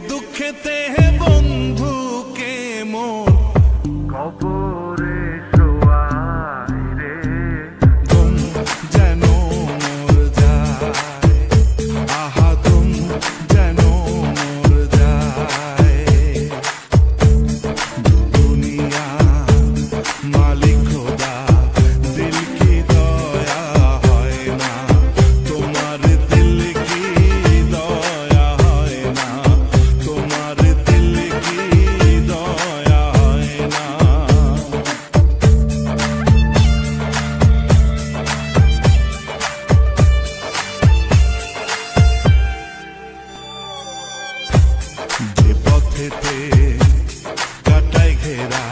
দুঃখেতে বন্ধু কে মন পথেতে কাটায় ঘেরা